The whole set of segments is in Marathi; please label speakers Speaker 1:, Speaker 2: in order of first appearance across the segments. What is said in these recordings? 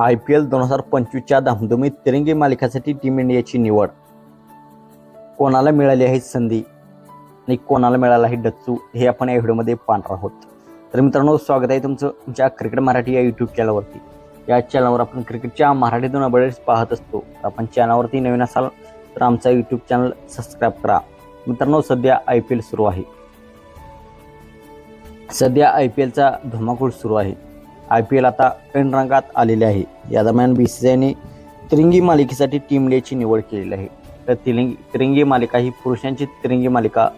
Speaker 1: आय पी एल दोन हजार पंचवीसच्या धामधुमीत तिरंगी मालिकासाठी टीम इंडियाची निवड. कोणाला मिळाली आहे संधी? आणि कोणाला मिळाला आहे डच्चू? हे आपण या व्हिडिओमध्ये पाहणार आहोत. तर मित्रांनो स्वागत आहे तुमचं तुमच्या क्रिकेट मराठी या यूट्यूब चॅनलवरती या चॅनलवर आपण क्रिकेटच्या मराठीतून अपडेट्स पाहत असतो. आपण चॅनलवरती नवीन असाल तर आमचा यूट्यूब चॅनल सबस्क्राईब करा. मित्रांनो सध्या आय पी एल सुरू आहे. सध्या आय पी एलचा धुमाकूळ सुरू आहे. आय पी एल आता ऐन रंगात आलेले आहे. या दरम्यान बी सी सीआयने तिरंगी मालिकेसाठी टीम इंडियाची निवड केलेली आहे. तर तिरंगी तिरंगी मालिका ही पुरुषांची तिरंगी मालिका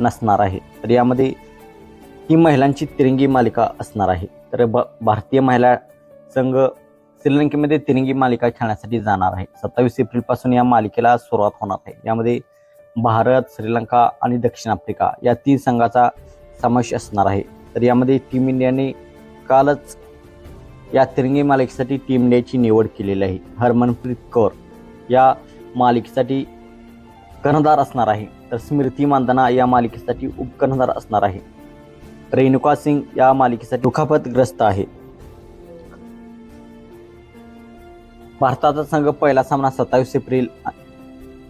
Speaker 1: नसणार आहे. तर यामध्ये ही महिलांची तिरंगी मालिका असणार आहे. तर ब भारतीय महिला संघ श्रीलंकेमध्ये तिरंगी मालिका खेळण्यासाठी जाणार आहे. सत्तावीस एप्रिलपासून या मालिकेला सुरुवात होणार आहे. यामध्ये भारत श्रीलंका आणि दक्षिण आफ्रिका या तीन संघाचा समावेश असणार आहे. तर यामध्ये टीम इंडियाने कालच या तिरंगी मालिकेसाठी टीम डेची निवड केलेली आहे. हरमनप्रीत कौर या मालिकेसाठी कर्णधार असणार आहे. तर स्मृती मानधना या मालिकेसाठी उपकर्णधार असणार आहे. रेणुका सिंग या मालिकेसाठी दुखापतग्रस्त आहे. भारताचा संघ पहिला सामना सत्तावीस एप्रिल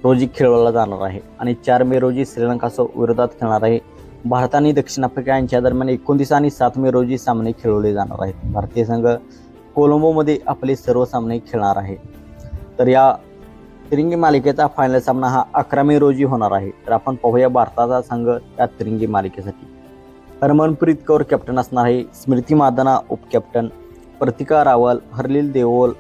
Speaker 1: रोजी खेळवला जाणार आहे आणि चार मे रोजी श्रीलंकासह विरोधात खेळणार आहे. भारत आणि दक्षिण आफ्रिका यांच्या दरम्यान एकोणतीस आणि सात मे रोजी सामने खेळवले जाणार आहेत. भारतीय संघ कोलंबोमध्ये आपले सर्व सामने खेळणार आहे. तर या तिरंगी मालिकेचा फायनल सामना हा अकरा मे रोजी होणार आहे. तर आपण पाहूया भारताचा संघ या तिरंगी मालिकेसाठी. हरमनप्रीत कौर कॅप्टन असणार आहे. स्मृती मादना उपकॅप्टन. प्रतिका रावल हरलील देओल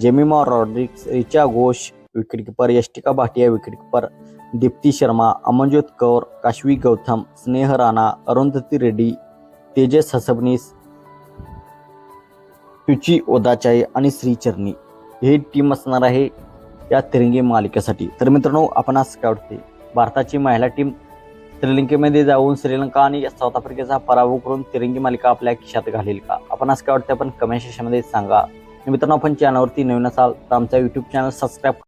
Speaker 1: जेमिमा रॉड्रिक्स रिचा घोष विकेटकीपर यष्टिका भाटिया विकेटकीपर दीप्ती शर्मा अमनज्योत कौर काश्वी गौतम स्नेह राणा अरुंधती रेड्डी तेजस हसबनीस तुची ओदाचाय आणि श्रीचरणी ही टीम असणार आहे या तिरंगी मालिकेसाठी. तर मित्रांनो आपण आज काय वाटते भारताची महिला टीम श्रीलंकेमध्ये जाऊन श्रीलंका आणि साऊथ आफ्रिकेचा पराभव करून तिरंगी मालिका आपल्या खिशात घालेल का? आपण आज काय वाटतं आपण कमेंट सेक्शनमध्ये सांगा. मित्रांनो आपण चॅनलवरती नवीन असाल तर आमचा यूट्यूब चॅनल सबस्क्राईब